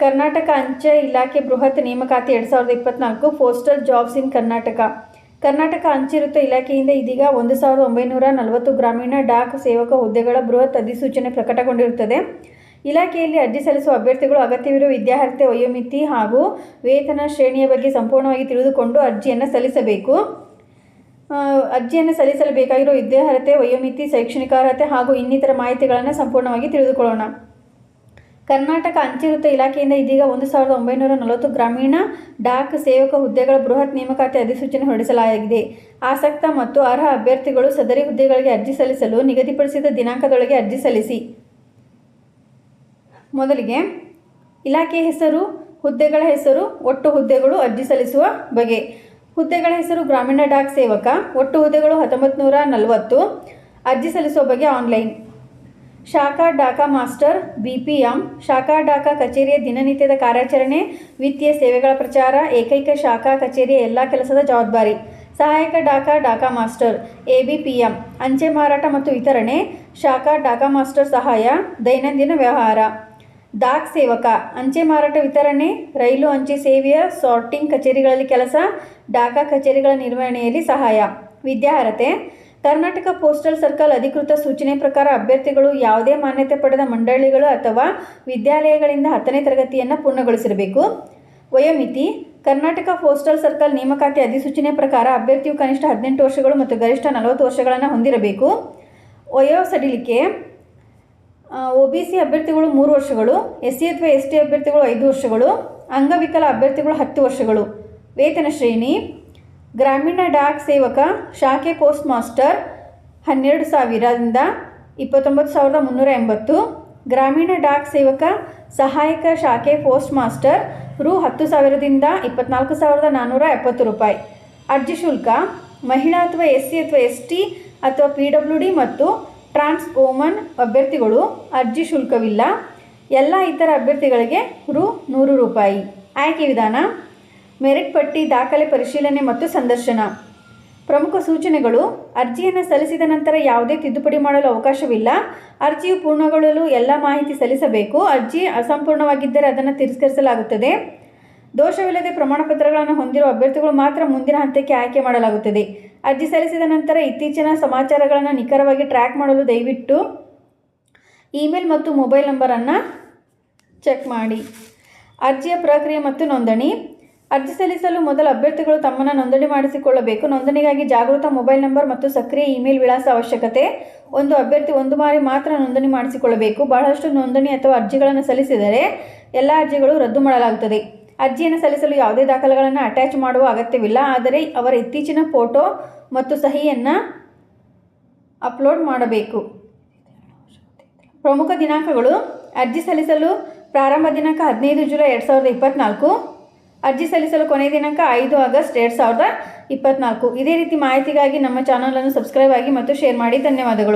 ಕರ್ನಾಟಕ ಅಂಚೆ ಇಲಾಖೆ ಬೃಹತ್ ನೇಮಕಾತಿ ಎರಡು ಸಾವಿರದ ಇಪ್ಪತ್ನಾಲ್ಕು postal jobs in Karnataka. Karnataka ಅಂಚೆ ವೃತ್ತ ಇಲಾಖೆಯಿಂದ ಇದೀಗ ಒಂದು ಸಾವಿರದ ಒಂಬೈನೂರ ನಲವತ್ತು ಗ್ರಾಮೀಣ ಡಾಕ್ ಸೇವಕ ಹುದ್ದೆಗಳ ಬೃಹತ್ ಅಧಿಸೂಚನೆ ಪ್ರಕಟಗೊಂಡಿರುತ್ತದೆ. ಇಲಾಖೆಯಲ್ಲಿ ಅರ್ಜಿ ಸಲ್ಲಿಸುವ ಅಭ್ಯರ್ಥಿಗಳು ಅಗತ್ಯವಿರುವ ವಿದ್ಯಾರ್ಹತೆ, ವಯೋಮಿತಿ ಹಾಗೂ ವೇತನ ಶ್ರೇಣಿಯ ಬಗ್ಗೆ ಸಂಪೂರ್ಣವಾಗಿ ತಿಳಿದುಕೊಂಡು ಅರ್ಜಿಯನ್ನು ಸಲ್ಲಿಸಬೇಕು. ಅರ್ಜಿಯನ್ನು ಸಲ್ಲಿಸಲು ಬೇಕಾಗಿರುವ ವಿದ್ಯಾರ್ಹತೆ, ವಯೋಮಿತಿ, ಶೈಕ್ಷಣಿಕ ಅರ್ಹತೆ ಹಾಗೂ ಇನ್ನಿತರ ಮಾಹಿತಿಗಳನ್ನು ಸಂಪೂರ್ಣವಾಗಿ ತಿಳಿದುಕೊಳ್ಳೋಣ. ಕರ್ನಾಟಕ ಅಂಚೆ ವೃತ್ತ ಇಲಾಖೆಯಿಂದ ಇದೀಗ ಒಂದು ಸಾವಿರದ ಒಂಬೈನೂರ ನಲವತ್ತು ಗ್ರಾಮೀಣ ಡಾಕ್ ಸೇವಕ ಹುದ್ದೆಗಳ ಬೃಹತ್ ನೇಮಕಾತಿ ಅಧಿಸೂಚನೆ ಹೊರಡಿಸಲಾಗಿದೆ. ಆಸಕ್ತ ಮತ್ತು ಅರ್ಹ ಅಭ್ಯರ್ಥಿಗಳು ಸದರಿ ಹುದ್ದೆಗಳಿಗೆ ಅರ್ಜಿ ಸಲ್ಲಿಸಲು ನಿಗದಿಪಡಿಸಿದ ದಿನಾಂಕದೊಳಗೆ ಅರ್ಜಿ ಸಲ್ಲಿಸಿ. ಮೊದಲಿಗೆ, ಇಲಾಖೆಯ ಹೆಸರು, ಹುದ್ದೆಗಳ ಹೆಸರು, ಒಟ್ಟು ಹುದ್ದೆಗಳು ಅರ್ಜಿ ಸಲ್ಲಿಸುವ ಬಗೆ. ಹುದ್ದೆಗಳ ಹೆಸರು ಗ್ರಾಮೀಣ ಡಾಕ್ ಸೇವಕ, ಒಟ್ಟು ಹುದ್ದೆಗಳು ಹತ್ತೊಂಬತ್ತು ನೂರ ನಲವತ್ತು, ಅರ್ಜಿ ಸಲ್ಲಿಸುವ ಬಗ್ಗೆ ಆನ್ಲೈನ್. ಶಾಖಾ ಡಾಕಾ ಮಾಸ್ಟರ್ ಬಿ ಶಾಖಾ ಡಾಕಾ ಕಚೇರಿಯ ದಿನನಿತ್ಯದ ಕಾರ್ಯಾಚರಣೆ, ವಿತ್ತೀಯ ಸೇವೆಗಳ ಪ್ರಚಾರ, ಏಕೈಕ ಶಾಖಾ ಕಚೇರಿಯ ಎಲ್ಲ ಕೆಲಸದ ಜವಾಬ್ದಾರಿ. ಸಹಾಯಕ ಡಾಕಾ Dhaka master A B P M ಅಂಚೆ ಮಾರಾಟ ಮತ್ತು ವಿತರಣೆ, ಶಾಖಾ ಡಾಕಾ ಮಾಸ್ಟರ್ ಸಹಾಯ, ದೈನಂದಿನ ವ್ಯವಹಾರ. ಡಾಕ್ ಸೇವಕ, ಅಂಚೆ ಮಾರಾಟ ವಿತರಣೆ, ರೈಲು ಅಂಚೆ ಸೇವೆಯ ಸಾರ್ಟಿಂಗ್ ಕಚೇರಿಗಳಲ್ಲಿ ಕೆಲಸ, ಡಾಕಾ ಕಚೇರಿಗಳ ನಿರ್ವಹಣೆಯಲ್ಲಿ ಸಹಾಯ. ವಿದ್ಯಾರ್ಹತೆ ಕರ್ನಾಟಕ ಪೋಸ್ಟಲ್ ಸರ್ಕಲ್ ಅಧಿಕೃತ ಸೂಚನೆ ಪ್ರಕಾರ ಅಭ್ಯರ್ಥಿಗಳು ಯಾವುದೇ ಮಾನ್ಯತೆ ಪಡೆದ ಮಂಡಳಿಗಳು ಅಥವಾ ವಿದ್ಯಾಲಯಗಳಿಂದ ಹತ್ತನೇ ತರಗತಿಯನ್ನು ಪೂರ್ಣಗೊಳಿಸಿರಬೇಕು. ವಯೋಮಿತಿ, ಕರ್ನಾಟಕ ಪೋಸ್ಟಲ್ ಸರ್ಕಲ್ ನೇಮಕಾತಿ ಅಧಿಸೂಚನೆ ಪ್ರಕಾರ ಅಭ್ಯರ್ಥಿಯು ಕನಿಷ್ಠ ಹದಿನೆಂಟು ವರ್ಷಗಳು ಮತ್ತು ಗರಿಷ್ಠ ನಲವತ್ತು ವರ್ಷಗಳನ್ನು ಹೊಂದಿರಬೇಕು. ವಯೋ ಸಡಿಲಿಕೆ ಒ ಬಿ ಸಿ ಅಭ್ಯರ್ಥಿಗಳು ಮೂರು ವರ್ಷಗಳು, ಎಸ್ ಸಿ ಅಥವಾ ಎಸ್ ಟಿ ಅಭ್ಯರ್ಥಿಗಳು ಐದು ವರ್ಷಗಳು, ಅಂಗವಿಕಲ ಅಭ್ಯರ್ಥಿಗಳು ಹತ್ತು ವರ್ಷಗಳು. ವೇತನ ಶ್ರೇಣಿ ಗ್ರಾಮೀಣ ಡಾಕ್ ಸೇವಕ, ಶಾಖೆ ಪೋಸ್ಟ್ ಮಾಸ್ಟರ್, ಹನ್ನೆರಡು ಸಾವಿರದಿಂದ ಇಪ್ಪತ್ತೊಂಬತ್ತು ಸಾವಿರದ ಮುನ್ನೂರ ಎಂಬತ್ತು. ಗ್ರಾಮೀಣ ಡಾಕ್ ಸೇವಕ, ಸಹಾಯಕ, ಶಾಖೆ ಪೋಸ್ಟ್ ಮಾಸ್ಟರ್, ರು ಹತ್ತು ಸಾವಿರದಿಂದ ಇಪ್ಪತ್ನಾಲ್ಕು ಸಾವಿರದ ನಾನ್ನೂರ ಎಪ್ಪತ್ತು ರೂಪಾಯಿ. ಅರ್ಜಿ ಶುಲ್ಕ, ಮಹಿಳಾ ಅಥವಾ ಎಸ್ ಸಿ ಅಥವಾ ಎಸ್ ಟಿ ಅಥವಾ ಪಿ ಡಬ್ಲ್ಯೂ ಡಿ ಮತ್ತು ಟ್ರಾನ್ಸ್ ಓಮನ್ ಅಭ್ಯರ್ಥಿಗಳು ಅರ್ಜಿ ಶುಲ್ಕವಿಲ್ಲ. ಎಲ್ಲ ಇತರ ಅಭ್ಯರ್ಥಿಗಳಿಗೆ ರು ನೂರು ರೂಪಾಯಿ. ಆಯ್ಕೆ ವಿಧಾನ ಮೆರಿಟ್ ಪಟ್ಟಿ ದಾಖಲೆ ಪರಿಶೀಲನೆ ಮತ್ತು ಸಂದರ್ಶನ. ಪ್ರಮುಖ ಸೂಚನೆಗಳು, ಅರ್ಜಿಯನ್ನು ಸಲ್ಲಿಸಿದ ನಂತರ ಯಾವುದೇ ತಿದ್ದುಪಡಿ ಮಾಡಲು ಅವಕಾಶವಿಲ್ಲ. ಅರ್ಜಿಯು ಪೂರ್ಣಗೊಳ್ಳಲು ಎಲ್ಲ ಮಾಹಿತಿ ಸಲ್ಲಿಸಬೇಕು. ಅರ್ಜಿ ಅಸಂಪೂರ್ಣವಾಗಿದ್ದರೆ ಅದನ್ನು ತಿರಸ್ಕರಿಸಲಾಗುತ್ತದೆ. ದೋಷವಿಲ್ಲದೆ ಪ್ರಮಾಣಪತ್ರಗಳನ್ನು ಹೊಂದಿರುವ ಅಭ್ಯರ್ಥಿಗಳು ಮಾತ್ರ ಮುಂದಿನ ಹಂತಕ್ಕೆ ಆಯ್ಕೆ ಮಾಡಲಾಗುತ್ತದೆ. ಅರ್ಜಿ ಸಲ್ಲಿಸಿದ ನಂತರ ಇತ್ತೀಚಿನ ಸಮಾಚಾರಗಳನ್ನು ನಿಖರವಾಗಿ ಟ್ರ್ಯಾಕ್ ಮಾಡಲು ದಯವಿಟ್ಟು ಇಮೇಲ್ ಮತ್ತು ಮೊಬೈಲ್ ನಂಬರನ್ನು ಚೆಕ್ ಮಾಡಿ. ಅರ್ಜಿಯ ಪ್ರಕ್ರಿಯೆ ಮತ್ತು ನೋಂದಣಿ. ಅರ್ಜಿ ಸಲ್ಲಿಸಲು ಮೊದಲು ಅಭ್ಯರ್ಥಿಗಳು ತಮ್ಮನ್ನು ನೋಂದಣಿ ಮಾಡಿಸಿಕೊಳ್ಳಬೇಕು. ನೋಂದಣಿಗಾಗಿ ಜಾಗೃತ ಮೊಬೈಲ್ ನಂಬರ್ ಮತ್ತು ಸಕ್ರಿಯ ಇಮೇಲ್ ವಿಳಾಸ ಅವಶ್ಯಕತೆ. ಒಂದು ಅಭ್ಯರ್ಥಿ ಒಂದು ಬಾರಿ ಮಾತ್ರ ನೋಂದಣಿ ಮಾಡಿಸಿಕೊಳ್ಳಬೇಕು. ಬಹಳಷ್ಟು ನೋಂದಣಿ ಅಥವಾ ಅರ್ಜಿಗಳನ್ನು ಸಲ್ಲಿಸಿದರೆ ಎಲ್ಲ ಅರ್ಜಿಗಳು ರದ್ದು ಮಾಡಲಾಗುತ್ತದೆ. ಅರ್ಜಿಯನ್ನು ಸಲ್ಲಿಸಲು ಯಾವುದೇ ದಾಖಲೆಗಳನ್ನು ಅಟ್ಯಾಚ್ ಮಾಡುವ ಅಗತ್ಯವಿಲ್ಲ. ಆದರೆ ಅವರ ಇತ್ತೀಚಿನ ಫೋಟೋ ಮತ್ತು ಸಹಿಯನ್ನು ಅಪ್ಲೋಡ್ ಮಾಡಬೇಕು. ಪ್ರಮುಖ ದಿನಾಂಕಗಳು. ಅರ್ಜಿ ಸಲ್ಲಿಸಲು ಪ್ರಾರಂಭ ದಿನಾಂಕ ಹದಿನೈದು ಜುಲೈ ಎರಡು ಸಾವಿರದ ಇಪ್ಪತ್ತ್ನಾಲ್ಕು ಅರ್ಜಿ ಸಲ್ಲಿಸಲು ಕೊನೆಯ ದಿನಾಂಕ ಐದು ಆಗಸ್ಟ್ ಎರಡು ಸಾವಿರದ ಇಪ್ಪತ್ತ್ನಾಲ್ಕು ಇದೇ ರೀತಿ ಮಾಹಿತಿಗಾಗಿ ನಮ್ಮ ಚಾನಲನ್ನು ಸಬ್ಸ್ಕ್ರೈಬ್ ಆಗಿ ಮತ್ತು ಶೇರ್ ಮಾಡಿ. ಧನ್ಯವಾದಗಳು.